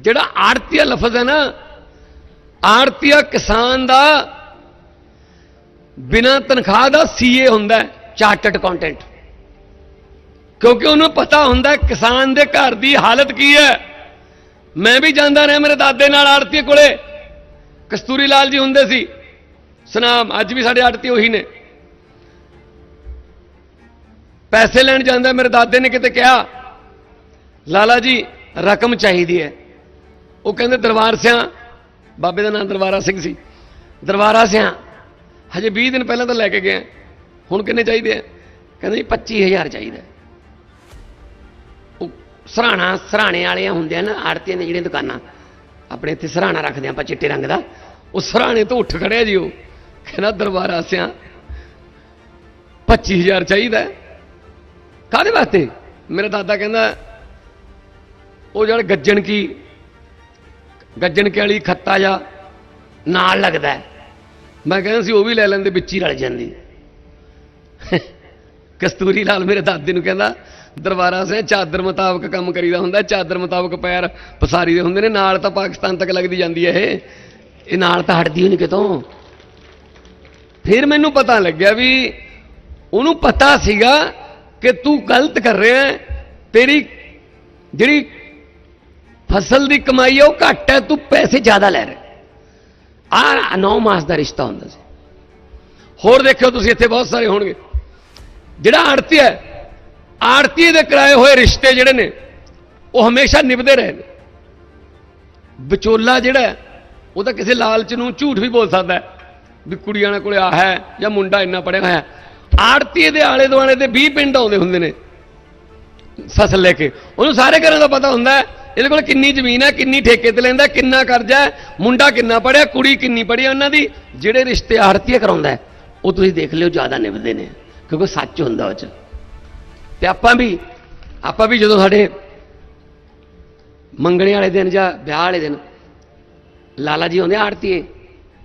ਜਿਹੜਾ ਆੜਤੀਆ ਲਫ਼ਜ਼ ਹੈ ਨਾ, ਆੜਤੀਆ ਕਿਸਾਨ ਦਾ ਬਿਨਾ ਤਨਖਾਹ ਦਾ ਸੀਏ ਹੁੰਦਾ ਚਾਰਟਰਡ ਅਕਾਊਂਟੈਂਟ। ਕਿਉਂਕਿ ਉਹਨੂੰ ਪਤਾ ਹੁੰਦਾ ਕਿਸਾਨ ਦੇ ਘਰ ਦੀ ਹਾਲਤ ਕੀ ਹੈ। ਮੈਂ ਵੀ ਜਾਂਦਾ ਰਿਹਾ ਮੇਰੇ ਦਾਦੇ ਨਾਲ ਆੜਤੀ ਕੋਲੇ। ਕਸਤੂਰੀ ਲਾਲ ਜੀ ਹੁੰਦੇ ਸੀ। ਸਨਾਮ, ਅੱਜ ਵੀ ਸਾਡੇ ਆੜਤੀ ਉਹੀ ਨੇ। ਪੈਸੇ ਲੈਣ ਜਾਂਦਾ ਮੇਰੇ ਦਾਦੇ ਨੇ ਕਿਤੇ ਕਿਹਾ, ਲਾਲਾ ਜੀ, ਰਕਮ ਚਾਹੀਦੀ ਹੈ। ਉਹ ਕਹਿੰਦੇ ਦਰਬਾਰ ਸਿਆਂ, ਬਾਬੇ ਦਾ ਨਾਮ ਦਰਬਾਰਾ ਸਿੰਘ ਸੀ। ਦਰਬਾਰਾ ਸਿਆਂ, ਹਜੇ 20 ਦਿਨ ਪਹਿਲਾਂ ਤਾਂ ਲੈ ਕੇ ਗਏ ਹੁਣ ਕਿੰਨੇ ਚਾਹੀਦੇ ਆ? ਕਹਿੰਦੇ ਜੀ 25000 ਚਾਹੀਦਾ। ਉਹ ਸਰਾਣਾ, ਸਰਾਣੇ ਵਾਲੇ ਹੁੰਦੇ ਆ ਨਾ, ਆੜਤੀਆਂ ਦੇ ਜਿਹੜੀਆਂ ਦੁਕਾਨਾਂ, ਆਪਣੇ ਇੱਥੇ ਸਰਾਣਾ ਰੱਖਦੇ ਆ ਆਪਾਂ ਚਿੱਟੇ ਰੰਗ ਦਾ। ਉਹ ਸਰਾਣੇ ਤੋਂ ਉੱਠ ਖੜਿਆ ਜੀ ਉਹ। ਕਹਿੰਦਾ ਦਰਬਾਰਾ ਸਿਆਂ 25000 ਚਾਹੀਦਾ। ਹੈ। ਕਾਹਦੇ ਵਾਸਤੇ? ਮੇਰਾ ਦਾਦਾ ਕਹਿੰਦਾ, ਉਹ ਜਿਹੜਾ ਗੱਜਣ ਕੀ ਗੱਜਣ ਕੇ ਵਾਲੀ ਖੱਤਾ ਜਾ ਨਾਲ ਲੱਗਦਾ ਮੈਂ ਕਹਿੰਦਾ ਸੀ, ਉਹ ਵੀ ਲੈ ਲੈਂਦੇ, ਵਿੱਚ ਹੀ ਰਲ ਜਾਂਦੀ। ਕਸਤੂਰੀ ਲਾਲ ਮੇਰੇ ਦਾਦੇ ਨੂੰ ਕਹਿੰਦਾ, ਦਰਬਾਰਾ ਸੇ ਚਾਦਰ ਮੁਤਾਬਕ ਕੰਮ ਕਰੀਦਾ ਹੁੰਦਾ ਚਾਦਰ ਮੁਤਾਬਕ ਪੈਰ ਪਸਾਰੀ ਦੇ ਹੁੰਦੇ ਨੇ, ਨਾਲ ਤਾਂ ਪਾਕਿਸਤਾਨ ਤੱਕ ਲੱਗਦੀ ਜਾਂਦੀ ਹੈ ਇਹ। ਇਹ ਨਾਲ ਤਾਂ ਹਟਦੀ ਨਹੀਂ ਕਿਤੋਂ। ਫਿਰ ਮੈਨੂੰ ਪਤਾ ਲੱਗਿਆ ਵੀ ਉਹਨੂੰ ਪਤਾ ਸੀਗਾ ਕਿ ਤੂੰ ਗਲਤ ਕਰ ਰਿਹਾ ਤੇਰੀ ਜਿਹੜੀ ਫਸਲ ਦੀ ਕਮਾਈ ਹੈ ਉਹ ਘੱਟ ਹੈ, ਤੂੰ ਪੈਸੇ ਜ਼ਿਆਦਾ ਲੈ ਰਿਹਾ। ਆ 9 ਮਾਸ ਦਾ ਰਿਸ਼ਤਾ ਹੁੰਦਾ ਸੀ। ਹੋਰ ਦੇਖਿਓ ਤੁਸੀਂ, ਇੱਥੇ ਬਹੁਤ ਸਾਰੇ ਹੋਣਗੇ। ਜਿਹੜਾ ਆੜਤੀ ਹੈ ਆੜਤੀ ਦੇ ਕਰਾਏ ਹੋਏ ਰਿਸ਼ਤੇ ਜਿਹੜੇ ਨੇ, ਉਹ ਹਮੇਸ਼ਾ ਨਿਭਦੇ ਰਹੇ ਨੇ ਵਿਚੋਲਾ ਜਿਹੜਾ ਉਹ ਤਾਂ ਕਿਸੇ ਲਾਲਚ ਨੂੰ ਝੂਠ ਵੀ ਬੋਲ ਸਕਦਾ ਹੈ, ਵੀ ਕੁੜੀਆਂ ਕੋਲੇ ਆ ਹੈ ਜਾਂ ਮੁੰਡਾ ਇੰਨਾ ਪੜਿਆ ਹੋਇਆ ਹੈ। ਆੜਤੀ ਦੇ ਆਲੇ ਦੁਆਲੇ ਦੇ 20 ਪਿੰਡ ਆਉਂਦੇ ਹੁੰਦੇ ਨੇ, ਫਸਲ ਲੈ ਕੇ। ਉਹਨੂੰ ਸਾਰੇ ਘਰਾਂ ਦਾ ਪਤਾ ਹੁੰਦਾ ਹੈ ਇਹਦੇ ਕੋਲ ਕਿੰਨੀ ਜ਼ਮੀਨ ਹੈ, ਕਿੰਨੀ ਠੇਕੇ ਤੇ ਲੈਂਦਾ, ਕਿੰਨਾ ਕਰਜ਼ਾ ਹੈ, ਮੁੰਡਾ ਕਿੰਨਾ ਪੜਿਆ ਕੁੜੀ ਕਿੰਨੀ ਪੜ੍ਹੀ ਉਹਨਾਂ ਦੀ, ਜਿਹੜੇ ਰਿਸ਼ਤੇ ਆੜਤੀਆ ਕਰਾਉਂਦਾ ਉਹ ਤੁਸੀਂ ਦੇਖ ਲਿਓ ਜ਼ਿਆਦਾ ਨਿਭਦੇ ਨੇ, ਕਿਉਂਕਿ ਸੱਚ ਹੁੰਦਾ ਉਹ ਚ। ਤੇ ਆਪਾਂ ਵੀ ਆਪਾਂ ਵੀ ਜਦੋਂ ਸਾਡੇ ਮੰਗਣੇ ਵਾਲੇ ਦਿਨ ਜਾਂ ਵਿਆਹ ਵਾਲੇ ਦਿਨ, ਲਾਲਾ ਜੀ ਆਉਂਦੇ ਆੜਤੀਏ,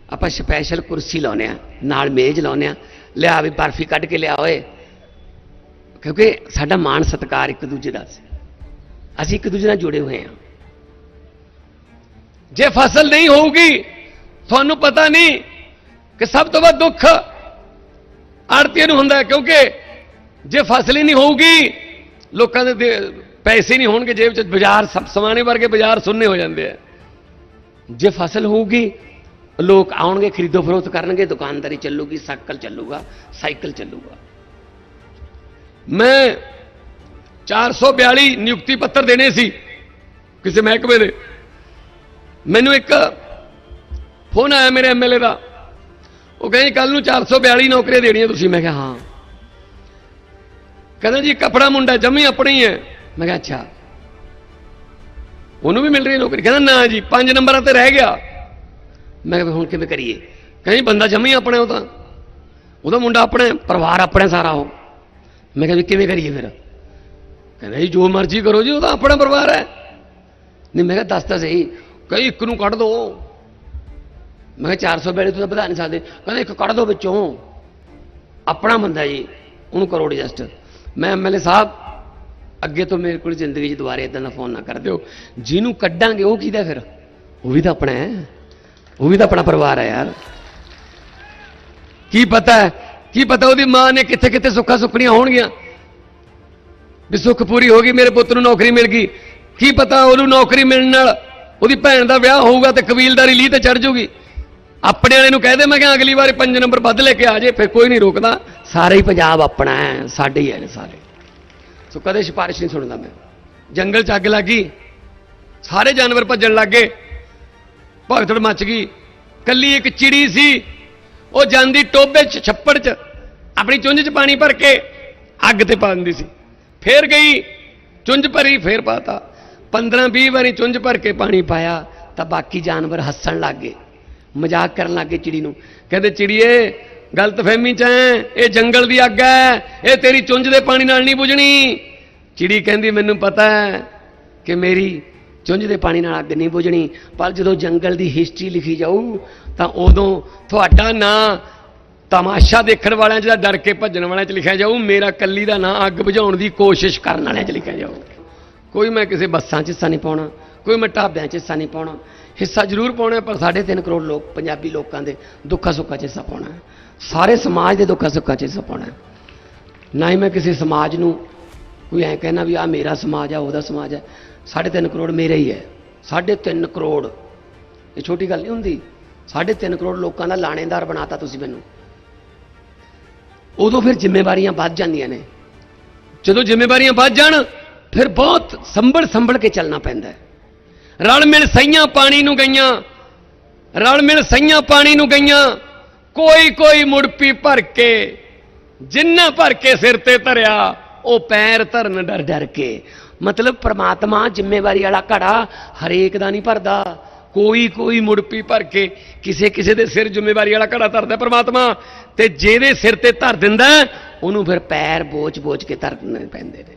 ਆਪਾਂ ਸਪੈਸ਼ਲ ਕੁਰਸੀ ਲਾਉਨੇ ਆ, ਨਾਲ ਮੇਜ਼ ਲਾਉਨੇ ਆ, ਲਿਆ ਵੀ ਬਰਫੀ ਕੱਢ ਕੇ ਲਿਆ ਓਏ, ਕਿਉਂਕਿ ਸਾਡਾ ਮਾਣ ਸਤਿਕਾਰ ਇੱਕ ਦੂਜੇ ਦਾ ਸੀ। ਅਸੀਂ ਇੱਕ ਦੂਜੇ ਨਾਲ ਜੁੜੇ ਹੋਏ ਹਾਂ। ਜੇ ਫਸਲ ਨਹੀਂ ਹੋਊਗੀ, ਤੁਹਾਨੂੰ ਪਤਾ ਨਹੀਂ ਕਿ ਸਭ ਤੋਂ ਵੱਧ ਦੁੱਖ ਆੜਤੀਆਂ ਨੂੰ ਹੁੰਦਾ ਕਿਉਂਕਿ ਜੇ ਫਸਲ ਹੀ ਨਹੀਂ ਹੋਊਗੀ, ਲੋਕਾਂ ਦੇ ਪੈਸੇ ਨਹੀਂ ਹੋਣਗੇ, ਜੇਬ 'ਚ ਬਾਜ਼ਾਰ ਸਭ ਸਮਾਨੇ ਵਰਗੇ ਬਾਜ਼ਾਰ ਸੁੰਨੇ ਹੋ ਜਾਂਦੇ ਆ। ਜੇ ਫਸਲ ਹੋਊਗੀ, ਲੋਕ ਆਉਣਗੇ, ਖਰੀਦੋ ਫਰੋਖਤ ਕਰਨਗੇ, ਦੁਕਾਨਦਾਰੀ ਚੱਲੂਗੀ, ਸਾਈਕਲ ਚੱਲੂਗਾ ਸਾਈਕਲ ਚੱਲੂਗਾ। ਮੈਂ 442 ਨਿਯੁਕਤੀ ਪੱਤਰ ਦੇਣੇ ਸੀ ਕਿਸੇ ਮਹਿਕਮੇ ਦੇ। ਮੈਨੂੰ ਇੱਕ ਫੋਨ ਆਇਆ ਮੇਰੇ ਐਮਐਲਏ ਦਾ। ਉਹ ਕਹਿੰਦੇ ਕੱਲ ਨੂੰ 442 ਨੌਕਰੀਆਂ ਦੇਣੀਆਂ ਤੁਸੀਂ। ਮੈਂ ਕਿਹਾ, ਹਾਂ। ਕਹਿੰਦਾ, ਜੀ, ਕਪੜਾ ਮੁੰਡਾ ਜੰਮੀ ਆਪਣਾ ਹੀ ਹੈ। ਮੈਂ ਕਿਹਾ, ਅੱਛਾ। ਉਹਨੂੰ ਵੀ ਮਿਲ ਰਹੀ ਨੌਕਰੀ। ਕਹਿੰਦਾ, ਨਾ ਜੀ 5 ਨੰਬਰਾਂ ਤੇ ਰਹਿ ਗਿਆ। ਮੈਂ ਕਿਹਾ ਵੀ ਹੁਣ ਕਿਵੇਂ ਕਰੀਏ? ਕਹਿੰਦਾ ਬੰਦਾ ਜੰਮੀ ਆਪਣਾ ਉਹ ਤਾਂ। ਉਹਦਾ ਮੁੰਡਾ ਆਪਣਾ ਪਰਿਵਾਰ ਆਪਣਾ ਸਾਰਾ ਉਹ। ਮੈਂ ਕਿਹਾ, ਵੀ ਕਿਵੇਂ ਕਰੀਏ ਫਿਰ? ਕਹਿੰਦਾ ਜੀ, ਜੋ ਮਰਜ਼ੀ ਕਰੋ ਜੀ, ਉਹ ਤਾਂ ਆਪਣਾ ਪਰਿਵਾਰ ਹੈ। ਨਹੀਂ, ਮੈਂ ਕਿਹਾ, ਦੱਸ ਤਾਂ ਸਹੀ। ਕਈ ਇੱਕ ਨੂੰ ਕੱਢ ਦੋ। ਮੈਂ ਕਿਹਾ 400 ਬੈਲੇ ਤੁਸੀਂ ਵਧਾ ਨਹੀਂ ਸਕਦੇ। ਕਹਿੰਦਾ, ਇੱਕ ਕੱਢ ਦੋ ਵਿੱਚੋਂ। ਆਪਣਾ ਬੰਦਾ ਜੀ, ਉਹਨੂੰ ਕਰੋ ਐਡਜਸਟ ਮੈਂ ਐਮਐਲਏ ਸਾਹਿਬ, ਅੱਗੇ ਤੋਂ ਮੇਰੇ ਕੋਲ ਜ਼ਿੰਦਗੀ 'ਚ ਦੁਬਾਰੇ ਇਦਾਂ ਦਾ ਫੋਨ ਨਾ ਕਰ ਦਿਓ। ਜਿਹਨੂੰ ਕੱਢਾਂਗੇ, ਉਹ ਕਿਹਦਾ ਫਿਰ? ਉਹ ਵੀ ਤਾਂ ਆਪਣਾ ਹੈ। ਉਹ ਵੀ ਤਾਂ ਆਪਣਾ ਪਰਿਵਾਰ ਹੈ ਯਾਰ। ਕੀ ਪਤਾ ਹੈ? ਕੀ ਪਤਾ ਉਹਦੀ ਮਾਂ ਨੇ ਕਿੱਥੇ ਕਿੱਥੇ ਸੁੱਖਾ ਸੁੱਖਣੀਆਂ ਹੋਣਗੀਆਂ? ਵੀ ਸੁੱਖ ਪੂਰੀ ਹੋ ਗਈ, ਮੇਰੇ ਪੁੱਤ ਨੂੰ ਨੌਕਰੀ ਮਿਲ ਗਈ। ਕੀ ਪਤਾ ਉਹਨੂੰ ਨੌਕਰੀ ਮਿਲਣ ਨਾਲ ਉਹਦੀ ਭੈਣ ਦਾ ਵਿਆਹ ਹੋਊਗਾ ਤੇ ਕਬੀਲਦਾਰੀ ਲੀ ਤੇ ਚੜ ਜੂਗੀ। ਆਪਣੇ ਵਾਲੇ ਨੂੰ ਕਹਿ ਦੇ, ਮੈਂ ਕਿਹਾ ਅਗਲੀ ਵਾਰ 5 ਨੰਬਰ ਵੱਧ ਲੈ ਕੇ ਆ ਜੇ, ਫਿਰ ਕੋਈ ਨਹੀਂ ਰੋਕਦਾ। ਸਾਰੇ ਹੀ ਪੰਜਾਬ ਆਪਣਾ ਹੈ, ਸਾਡੇ ਹੀ ਹੈ ਸਾਰੇ। ਸੋ ਕਦੇ ਸਿਫਾਰਿਸ਼ ਨਹੀਂ ਸੁਣਦਾ ਮੈਂ। ਜੰਗਲ ਚ ਅੱਗ ਲੱਗੀ ਸਾਰੇ ਜਾਨਵਰ ਭੱਜਣ ਲੱਗੇ ਭਗਤੜ ਮੱਚ ਗਈ। ਕੱਲੀ ਇੱਕ ਚਿੜੀ ਸੀ, ਉਹ ਜਾਂਦੀ ਟੋਬੇ ਚ, ਛੱਪੜ ਚ, ਆਪਣੀ ਚੁੰਝ ਚ ਪਾਣੀ ਭਰ ਕੇ ਅੱਗ ਤੇ ਪਾ ਦਿੰਦੀ ਸੀ। ਫੇਰ ਗਈ, ਚੁੰਝ ਭਰੀ, ਫੇਰ ਪਾਤਾ। 15 20 ਵਾਰੀ ਚੁੰਝ ਭਰ ਕੇ ਪਾਣੀ ਪਾਇਆ, ਤਾਂ ਬਾਕੀ ਜਾਨਵਰ ਹੱਸਣ ਲੱਗ ਗਏ। ਮਜ਼ਾਕ ਕਰਨ ਲੱਗ ਗਏ ਚਿੜੀ ਨੂੰ। ਕਹਿੰਦੇ, ਚਿੜੀਏ ਗਲਤਫਹਿਮੀ ਚ ਐ, ਇਹ ਜੰਗਲ ਦੀ ਅੱਗ ਹੈ ਇਹ ਤੇਰੀ ਚੁੰਝ ਦੇ ਪਾਣੀ ਨਾਲ ਨਹੀਂ ਬੁਝਣੀ। ਚਿੜੀ ਕਹਿੰਦੀ, ਮੈਨੂੰ ਪਤਾ ਹੈ ਕਿ ਮੇਰੀ ਚੁੰਝ ਦੇ ਪਾਣੀ ਨਾਲ ਅੱਗ ਨਹੀਂ ਬੁਝਣੀ, ਪਰ ਜਦੋਂ ਜੰਗਲ ਦੀ ਹਿਸਟਰੀ ਲਿਖੀ ਜਾਊ, ਤਾਂ ਉਦੋਂ ਤੁਹਾਡਾ ਨਾਂ ਤਮਾਸ਼ਾ ਦੇਖਣ ਵਾਲਿਆਂ 'ਚ ਜਾਂ ਡਰ ਕੇ ਭੱਜਣ ਵਾਲਿਆਂ 'ਚ ਲਿਖਿਆ ਜਾਊ, ਮੇਰਾ ਕੱਲੀ ਦਾ ਨਾਂ ਅੱਗ ਬੁਝਾਉਣ ਦੀ ਕੋਸ਼ਿਸ਼ ਕਰਨ ਵਾਲਿਆਂ 'ਚ ਲਿਖਿਆ ਜਾਊ। ਕੋਈ ਮੈਂ ਕਿਸੇ ਬੱਸਾਂ 'ਚ ਹਿੱਸਾ ਨਹੀਂ ਪਾਉਣਾ, ਕੋਈ ਮੈਂ ਢਾਬਿਆਂ 'ਚ ਹਿੱਸਾ ਨਹੀਂ ਪਾਉਣਾ। ਹਿੱਸਾ ਜ਼ਰੂਰ ਪਾਉਣਾ, ਪਰ 3.5 ਕਰੋੜ ਲੋਕ, ਪੰਜਾਬੀ ਲੋਕਾਂ ਦੇ ਦੁੱਖਾਂ ਸੁੱਖਾਂ 'ਚ ਹਿੱਸਾ ਪਾਉਣਾ ਸਾਰੇ ਸਮਾਜ ਦੇ ਦੁੱਖਾਂ ਸੁੱਖਾਂ 'ਚ ਹਿੱਸਾ ਪਾਉਣਾ ਨਾ ਹੀ ਮੈਂ ਕਿਸੇ ਸਮਾਜ ਨੂੰ ਕੋਈ ਐਂ ਕਹਿਣਾ ਵੀ ਆ ਮੇਰਾ ਸਮਾਜ ਆ, ਉਹਦਾ ਸਮਾਜ ਹੈ 3.5 ਕਰੋੜ ਮੇਰਾ ਹੀ ਹੈ। 3.5 ਕਰੋੜ, ਇਹ ਛੋਟੀ ਗੱਲ ਨਹੀਂ ਹੁੰਦੀ। 3.5 ਕਰੋੜ ਲੋਕਾਂ ਦਾ ਲਾਣੇਦਾਰ ਬਣਾਤਾ ਤੁਸੀਂ ਮੈਨੂੰ। ਉਦੋਂ ਫਿਰ ਜ਼ਿੰਮੇਵਾਰੀਆਂ ਵੱਧ ਜਾਂਦੀਆਂ ਨੇ। ਜਦੋਂ ਜ਼ਿੰਮੇਵਾਰੀਆਂ ਵੱਧ ਜਾਣ, ਫਿਰ ਬਹੁਤ ਸੰਭਲ ਸੰਭਲ ਕੇ ਚੱਲਣਾ ਪੈਂਦਾ ਹੈ। ਰਲ ਮਿਲ ਸਈਆਂ ਪਾਣੀ ਨੂੰ ਗਈਆਂ, ਰਲ ਮਿਲ ਸਈਆਂ ਪਾਣੀ ਨੂੰ ਗਈਆਂ, ਕੋਈ ਕੋਈ ਮੁੜਪੀ ਭਰ ਕੇ, ਜਿੰਨਾ ਭਰ ਕੇ ਸਿਰ ਤੇ ਧਰਿਆ, ਉਹ ਪੈਰ ਧਰਨ ਡਰ ਡਰ ਕੇ। ਮਤਲਬ ਪ੍ਰਮਾਤਮਾ ਜ਼ਿੰਮੇਵਾਰੀ ਵਾਲਾ ਘੜਾ ਹਰੇਕ ਦਾ ਨਹੀਂ ਭਰਦਾ। ਕੋਈ ਕੋਈ ਮੁੜਪੀ ਭਰ ਕੇ ਕਿਸੇ ਕਿਸੇ ਦੇ ਸਿਰ ਜ਼ਿੰਮੇਵਾਰੀ ਵਾਲਾ ਘੜਾ ਧਰਦਾ ਪ੍ਰਮਾਤਮਾ। ਤੇ ਜਿਹਦੇ ਸਿਰ ਤੇ ਧਰ ਦਿੰਦਾ ਉਹਨੂੰ ਫਿਰ ਪੈਰ ਬੋਝ ਬੋਝ ਕੇ ਧਰਨੇ ਪੈਂਦੇ ਨੇ।